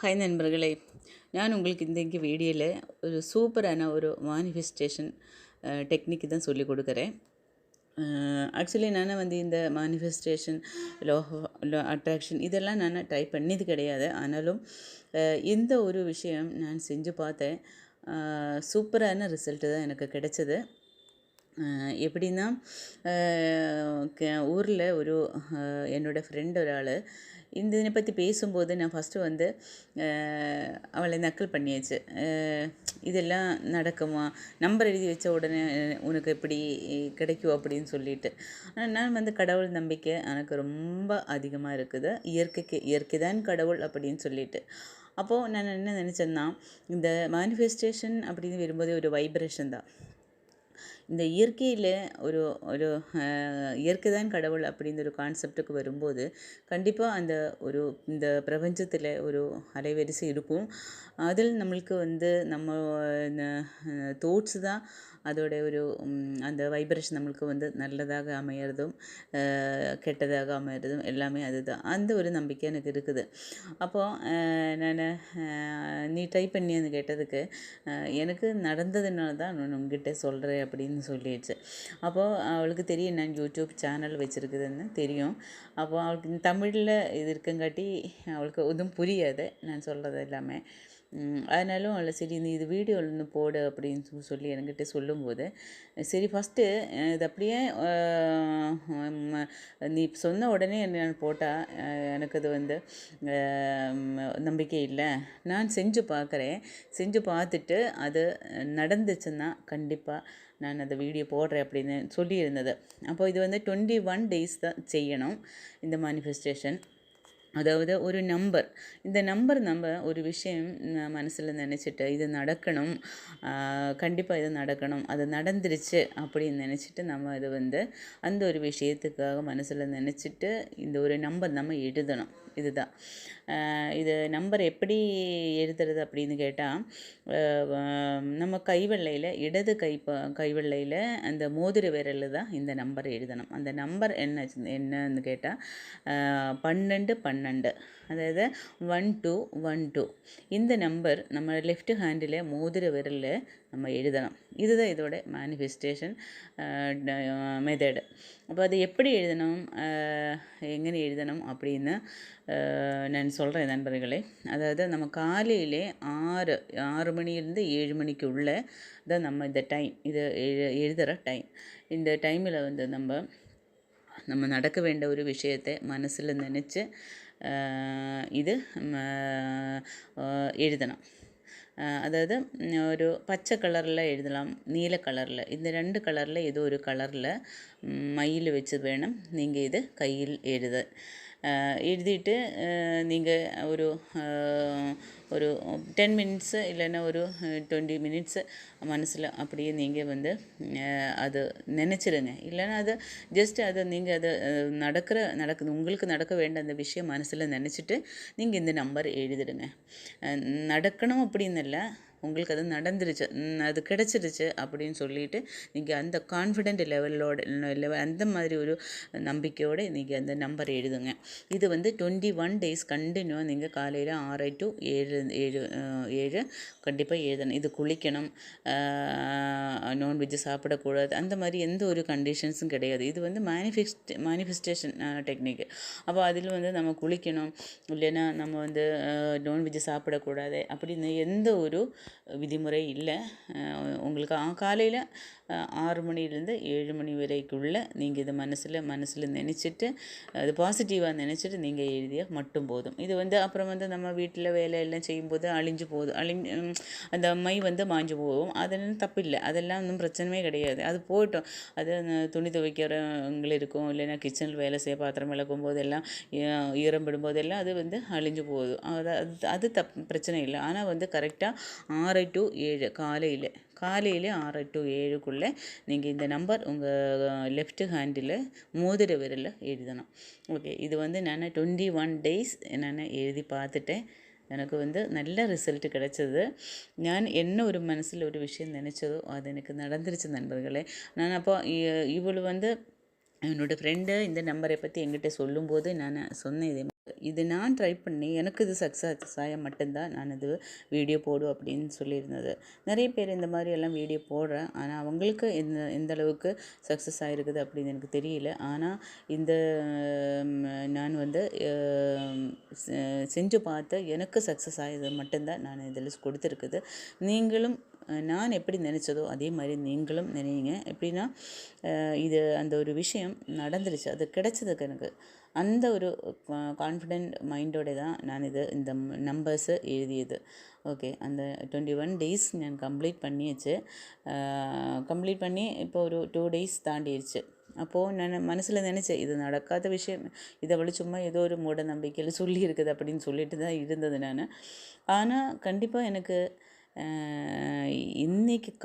Hi நண்பர்களே நான் உங்களுக்கு இன்றைக்கு வீடியோவில் ஒரு சூப்பரான ஒரு மானிஃபெஸ்டேஷன் டெக்னிக் தான் சொல்லி கொடுக்குறேன். ஆக்சுவலி நான் வந்து இந்த மானிஃபெஸ்டேஷன் லோ லோ அட்ராக்ஷன் இதெல்லாம் நான் ட்ரை பண்ணது கிடையாது. ஆனாலும் இந்த ஒரு விஷயம் நான் செஞ்சு பார்த்தேன் சூப்பரான ரிசல்ட்டு தான் எனக்கு கிடைச்சது. எப்படின்னா ஊரில் ஒரு என்னோடய என்னோட ஒரு ஆள் இந்த இதனை பற்றி பேசும்போது நான் ஃபஸ்ட்டு வந்து அவளை நக்கல் பண்ணியாச்சு. இதெல்லாம் நடக்குமா? நம்பர் எழுதி வச்ச உடனே உனக்கு இப்படி கிடைக்கும் அப்படின்னு சொல்லிட்டு. நான் வந்து கடவுள் நம்பிக்கை எனக்கு ரொம்ப அதிகமாக இருக்குது. இயற்கைக்கு இயற்கை தான் கடவுள் அப்படின்னு சொல்லிட்டு. அப்போது நான் என்ன நினச்சேன்னா இந்த மேனிஃபெஸ்டேஷன் அப்படின்னு வரும்போது ஒரு வைப்ரேஷன் தான். இந்த இயற்கையில் ஒரு ஒரு இயற்கை தான் கடவுள் அப்படின்ற ஒரு கான்செப்டுக்கு வரும்போது கண்டிப்பாக அந்த ஒரு இந்த பிரபஞ்சத்தில் ஒரு அலைவரிசை இருக்கும். அதில் நம்மளுக்கு வந்து நம்ம தோட்ஸ் தான் அதோட ஒரு அந்த வைப்ரேஷன் நம்மளுக்கு வந்து நல்லதாக அமையிறதும் கெட்டதாக அமையிறதும் எல்லாமே அதுதான். அந்த ஒரு நம்பிக்கை எனக்கு இருக்குது. அப்போது நான் நீ ட்ரை பண்ணின்னு கேட்டதுக்கு எனக்கு நடந்ததுனால தான் நான் உங்ககிட்ட சொல்கிறேன் அப்படின்னு சொல்லிடுச்சு. அப்போது அவளுக்கு தெரியும் நான் யூடியூப் சேனல் வச்சுருக்குதுன்னு தெரியும். அப்போது அவளுக்கு தமிழில் இது இருக்கங்காட்டி அவளுக்கு ஒன்றும் புரியாது நான் சொல்கிறது எல்லாமே. அதனாலும் ஆனாலும் அவளை சரி நீ இது வீடியோவில் ஒன்று போடு அப்படின்னு சொல்லி- சொல்லி என்கிட்ட சொல்லும்போது சரி ஃபஸ்ட்டு இது அப்படியே நீ சொன்ன உடனே நான் போட்டால் எனக்கு அது வந்து நம்பிக்கை இல்லை. நான் செஞ்சு பார்க்குறேன் செஞ்சு பார்த்துட்டு அது நடந்துச்சுன்னா கண்டிப்பாக நான் அந்த வீடியோ போடுறேன் அப்படின்னு சொல்லியிருந்தது. அப்போ இது வந்து டுவெண்ட்டி ஒன் டேஸ் தான் செய்யணும் இந்த மானிஃபெஸ்டேஷன் அதாவது ஒரு நம்பர் இந்த நம்பர் நம்ம ஒரு விஷயம் மனசில் நினச்சிட்டு இது நடக்கணும் கண்டிப்பாக இது நடக்கணும் அது நடந்துருச்சு அப்படின்னு நினச்சிட்டு நம்ம அது வந்து அந்த ஒரு விஷயத்துக்காக மனசில் நினச்சிட்டு இந்த ஒரு நம்பர் நம்ம எழுதணும். இதுதான். இது நம்பர் எப்படி எழுதுறது அப்படின்னு கேட்டால் நம்ம கைவெள்ளையில் இடது கை கைவெள்ளையில் அந்த மோதிர விரலில் தான் இந்த நம்பர் எழுதணும். அந்த நம்பர் என்ன என்னன்னு கேட்டால் பன்னெண்டு பன்னெண்டு പന്ത്രണ്ട് അതായത് വൺ ടു വൺ ടു இந்த നമ്പർ നമ്മുടെ ലെഫ്റ്റ് ഹാൻഡിലെ മോതിര വിരലിൽ നമ്മൾ എഴുതണം இதுதான் இதோட മാനിഫെസ്റ്റേഷൻ മെത്തേഡ് അപ്പോൾ அது எப்படி எழுதணும்? எங்கே எழுதணும் அப்படின்னு நான் சொல்கிறேன் நண்பர்களே. அதாவது நம்ம காலையிலே ஆறு ஆறு மணிலேருந்து ஏழு மணிக்குள்ளே தான் நம்ம இந்த டைம் இது எழுதுகிற டைம் இந்த டைமில் வந்து நம்ம நம்ம நடக்க வேண்ட ஒரு விஷயத்தை மனசில் நினச்சி இது ம, ஆஹ் எழுதணும் ஆஹ் அதாவது ம், ஒரு பச்சை கலரில் எழுதலாம் நீல கலரில் இந்த ரெண்டு கலரில் ஏதோ ஒரு கலரில் மயில் வச்சு வேணும் நீங்கள் இது கையில் எழுத ஆஹ் எழுதிட்டு நீங்கள் ஒரு ஆஹ், ஒரு டென் மினிட்ஸு இல்லைன்னா ஒரு டுவெண்ட்டி மினிட்ஸு மனசில் அப்படியே நீங்கள் வந்து ஆஹ், அது நினச்சிடுங்க இல்லைன்னா அது ஜஸ்ட் அதை நீங்கள் அதை அஹ், நடக்கிற நடக்குது உங்களுக்கு நடக்க வேண்டிய அந்த விஷயம் மனசில் நினச்சிட்டு நீங்கள் இந்த நம்பர் எழுதிடுங்க அஹ், நடக்கணும் அப்படின்னு இல்லை உங்களுக்கு அது நடந்துருச்சு அது கிடச்சிருச்சு அப்படின்னு சொல்லிட்டு நீங்கள் அந்த கான்ஃபிடென்ட் லெவலோட லெவல் அந்த மாதிரி ஒரு நம்பிக்கையோடு நீங்கள் அந்த நம்பர் எழுதுங்க. இது வந்து டுவெண்ட்டி ஒன் டேஸ் கண்டினியூவாக நீங்கள் காலையில் ஆறு டு ஏழு ஏழு ஏழு கண்டிப்பாக எழுதணும். இது குளிக்கணும் நான்வெஜ் சாப்பிடக்கூடாது அந்த மாதிரி எந்த ஒரு கண்டிஷன்ஸும் கிடையாது. இது வந்து மேனிஃபெஸ்ட் மேனிஃபெஸ்டேஷன் டெக்னிக் அப்போ அதில் வந்து நம்ம குளிக்கணும் இல்லைன்னா நம்ம வந்து நான்வெஜ் சாப்பிடக்கூடாது அப்படின்னு எந்த ஒரு விதிமுறை இல்லை. உங்களுக்கு காலையில் ஆறு மணிலேருந்து ஏழு மணி வரைக்குள்ளே நீங்கள் இதை மனசில் மனசில் நினச்சிட்டு அது பாசிட்டிவாக நினச்சிட்டு நீங்கள் எழுதிய மட்டும் போதும். இது வந்து அப்புறம் வந்து நம்ம வீட்டில் வேலையெல்லாம் செய்யும்போது அழிஞ்சு போகுது. அழிஞ்சு அந்த மை வந்து மாஞ்சு போகும். அதெல்லாம் தப்பில்லை. அதெல்லாம் ஒன்றும் பிரச்சனையே கிடையாது. அது போகட்டும். அது துணி துவைக்கிறவங்க இருக்கும். இல்லைன்னா கிச்சனில் வேலை செய்ய பாத்திரம் விளக்கும் போதெல்லாம் ஈரம் விடும்போதெல்லாம் அது வந்து அழிஞ்சு போகுது. அது- அது தப் பிரச்சனை இல்லை. ஆனால் வந்து கரெக்டாக ஆறு டு ஏழு காலையில் காலையில் ஆறு டு ஏழுக்குள்ளே நீங்கள் இந்த நம்பர் உங்கள் லெஃப்ட் ஹேண்டில் மோதிர விரலில் எழுதணும். ஓகே இது வந்து நான் டுவெண்ட்டி ஒன் டேஸ் நான் எழுதி பார்த்துட்டேன். எனக்கு வந்து நல்ல ரிசல்ட் கிடைச்சது. ഞാൻ என்ன ஒரு மனசில் ஒரு விஷயம் நினச்சதோ அது எனக்கு நடந்துருச்சு நண்பர்களே. நான் அப்போ இ- வந்து என்னோடய ஃப்ரெண்டு இந்த நம்பரை பற்றி என்கிட்ட சொல்லும்போது நான் சொன்னேன் இதே இது நான் ட்ரை பண்ணி எனக்கு இது சக்ஸஸ் ஆக மட்டும்தான் நான் இது வீடியோ போடும் அப்படின்னு சொல்லியிருந்தது. நிறைய பேர் இந்த மாதிரி எல்லாம் வீடியோ போடுறேன். ஆனால் அவங்களுக்கு எந்த எந்த அளவுக்கு சக்ஸஸ் ஆகிருக்குது அப்படின்னு எனக்கு தெரியல. ஆனால் இந்த நான் வந்து செஞ்சு பார்த்து எனக்கு சக்ஸஸ் ஆகியது மட்டும்தான் நான் இதில் கொடுத்துருக்குது. நீங்களும் நான் எப்படி நினச்சதோ அதே மாதிரி நீங்களும் நினைங்க. எப்படின்னா இது அந்த ஒரு விஷயம் நடந்துருச்சு. அது கிடைச்சதுக்கு எனக்கு அந்த ஒரு கான்ஃபிடென்ட் மைண்டோட தான் நான் இது இந்த நம்பர்ஸு எழுதியது. ஓகே அந்த டுவெண்ட்டி ஒன் டேஸ் நான் கம்ப்ளீட் பண்ணியாச்சு. கம்ப்ளீட் பண்ணி இப்போ ஒரு டூ டேஸ் தாண்டிடுச்சு அப்போது நான் மனசில் நினச்சேன் இது நடக்காத விஷயம். இதை வழி சும்மா ஏதோ ஒரு மூட நம்பிக்கையில் சொல்லி இருக்குது அப்படின்னு சொல்லிட்டு தான் இருந்தது நான். ஆனால் கண்டிப்பாக எனக்கு ஆஹ்,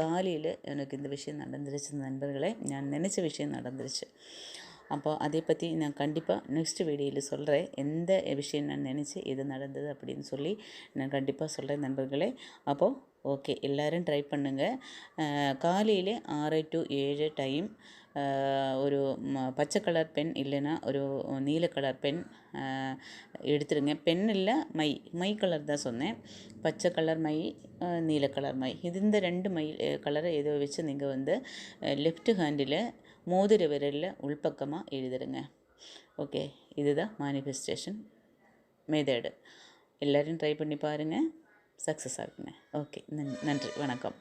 காலையில் எனக்கு இந்த விஷயம் நடந்துருச்சு நண்பர்களே. நான் நினச்ச விஷயம் நடந்துருச்சு. அப்போ அதை பற்றி நான் கண்டிப்பாக நெக்ஸ்ட் வீடியோவில் சொல்கிறேன் எந்த விஷயம் நான் நினச்சி இது நடந்தது அப்படின்னு சொல்லி நான் கண்டிப்பாக சொல்கிறேன் நண்பர்களே. அப்போது ஓகே எல்லோரும் ட்ரை பண்ணுங்கள் காலையில் ஆறு டு ஏழு டைம் ஒரு பச்சை கலர் பென் இல்லைன்னா ஒரு நீல கலர் பென் எடுத்துருங்க பென் இல்லை மை மை கலர் தான் சொன்னேன். பச்சை கலர் மை நீல கலர் மை. இது இந்த ரெண்டு மை கலரை ஏதோ வச்சு நீங்கள் வந்து லெஃப்ட் ஹேண்டில் மோதிர விரலில் உள்பக்கமாக எழுதுருங்க ஓகே இதுதான் மேனிஃபெஸ்டேஷன் மெத்தடு எல்லோரும் ட்ரை பண்ணி பாருங்கள் சக்ஸஸ் ஆகுங்க. ஓகே நன்றி வணக்கம்.